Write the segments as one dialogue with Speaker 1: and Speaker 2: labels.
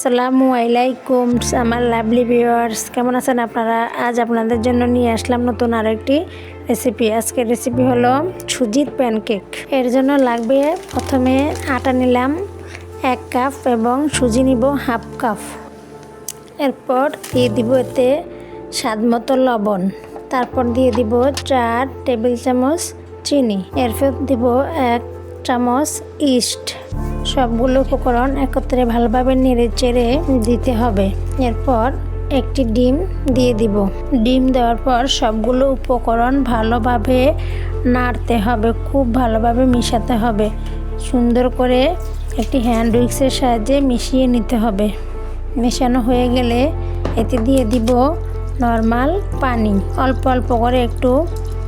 Speaker 1: আসসালামু আলাইকুম, আমার লাভলি ভিউয়ার্স কেমন আছেন আপনারা? আজ আপনাদের জন্য নিয়ে আসলাম নতুন আরেকটি রেসিপি আজকের রেসিপি হলো সুজির প্যানকেক এর জন্য লাগবে প্রথমে আটা নিলাম, এক কাপ এবং সুজি নিব হাফ কাপ এরপর দিয়ে দিব এতে স্বাদ মতো লবণ। তারপর দিয়ে দিব চার টেবিল চামচ চিনি। এরপর দিব এক চামচ ইস্ট সবগুলো উপকরণ একত্রে ভালোভাবে নেড়ে চেড়ে দিতে হবে। এরপর একটি ডিম দিয়ে দিব। ডিম দেওয়ার পর সবগুলো উপকরণ ভালোভাবে নাড়তে হবে, খুব ভালোভাবে মিশাতে হবে। সুন্দর করে একটি হ্যান্ড উইক্সের সাহায্যে মিশিয়ে নিতে হবে। মেশানো হয়ে গেলে এতে দিয়ে দিব নর্মাল পানি। অল্প অল্প করে একটু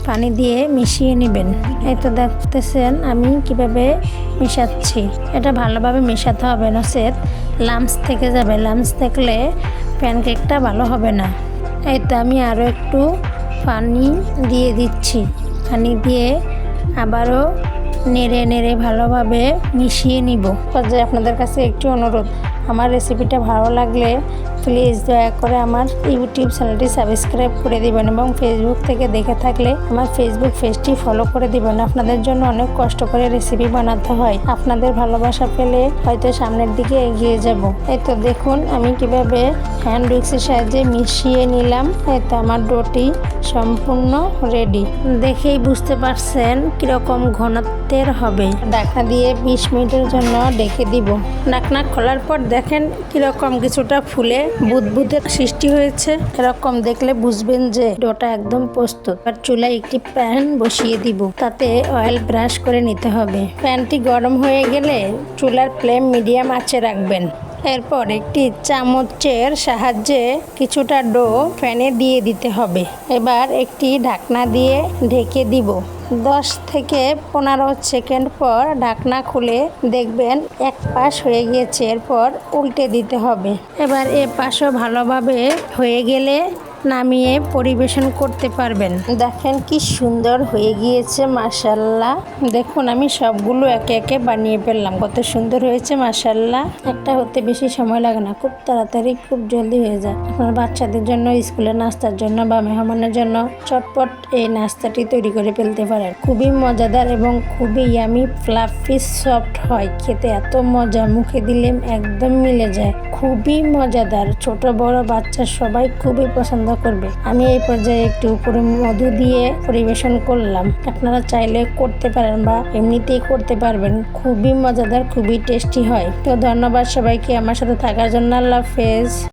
Speaker 1: পানি দিয়ে মিশিয়ে নেবেন। এই তো দেখতেছেন আমি কীভাবে মিশাচ্ছি। এটা ভালোভাবে মেশাতে হবে না নচেত লামস থেকে যাবে। লামস থাকলে প্যানকেকটা ভালো হবে না। এই তো আমি আরও একটু পানি দিয়ে দিচ্ছি। পানি দিয়ে আবারও নেড়ে নেড়ে ভালোভাবে মিশিয়ে নিব। যে আপনাদের কাছে একটি অনুরোধ আমার রেসিপিটা ভালো লাগলে প্লিজ দয়া করে আমার ইউটিউব চ্যানেলটি সাবস্ক্রাইব করে দিবেন এবং ফেসবুক থেকে দেখে থাকলে আমার ফেসবুক পেজটি ফলো করে দিবেন। আপনাদের জন্য অনেক কষ্ট করে রেসিপি বানাতে হয়। আপনাদের ভালোবাসা পেলে হয়তো সামনের দিকে এগিয়ে যাব। এই তো দেখুন, আমি কীভাবে হ্যান্ড উইক্সের সাহায্যে মিশিয়ে নিলাম। এই তো আমার ডোটি সম্পূর্ণ রেডি দেখেই বুঝতে পারছেন কীরকম ঘনত্বের হবে। ঢাকনা দিয়ে বিশ মিনিটের জন্য ডেকে দিব। ঢাকনা খোলার পর দেখেন কীরকম কিছুটা ফুলে বুদবুদের সৃষ্টি হয়েছে। এরকম দেখলে বুঝবেন যে ডোটা একদম প্রস্তুত। আর চুলায় একটি প্যান বসিয়ে দিব, তাতে অয়েল ব্রাশ করে নিতে হবে। প্যানটি গরম হয়ে গেলে চুলার ফ্লেম মিডিয়াম আছে রাখবেন। এরপর একটি চামচের সাহায্যে কিছুটা ডো ফ্যানে দিয়ে দিতে হবে। এবার একটি ঢাকনা দিয়ে ঢেকে দিব। দশ থেকে পনেরো সেকেন্ড পর ঢাকনা খুলে দেখবেন এক পাশ হয়ে গিয়েছে, এরপর উল্টে দিতে হবে। এবার এ পাশও ভালোভাবে হয়ে গেলে নামিয়ে পরিবেশন করতে পারবেন। দেখেন কি সুন্দর হয়ে গিয়েছে মাসাল্লাহ দেখুন আমি সবগুলো একে একে বানিয়ে ফেললাম। কত সুন্দর হয়েছে মাসাল্লাহ একটা হতে বেশি সময় লাগে না খুব তাড়াতাড়ি খুব জলদি হয়ে যায়। আপনার বাচ্চাদের জন্য স্কুলে নাস্তার জন্য বা মেহমানের জন্য চটপট এই নাস্তাটি তৈরি করে ফেলতে পারেন। খুবই মজাদার এবং খুবই ইয়ামি ফ্লাফি সফট হয়। খেতে এত মজা মুখে দিলে একদম মিলে যায়। খুবই মজাদার। ছোট বড় বাচ্চা সবাই খুবই পছন্দ করবে। আমি এই পর্যায়ে একটু উপরে মধু দিয়ে পরিবেশন করলাম। আপনারা চাইলে করতে পারেন বা এমনিতেই করতে পারবেন। খুবই মজাদার, খুবই টেস্টি হয়। তো ধন্যবাদ সবাইকে আমার সাথে থাকার জন্য। আল্লাহ হাফেজ।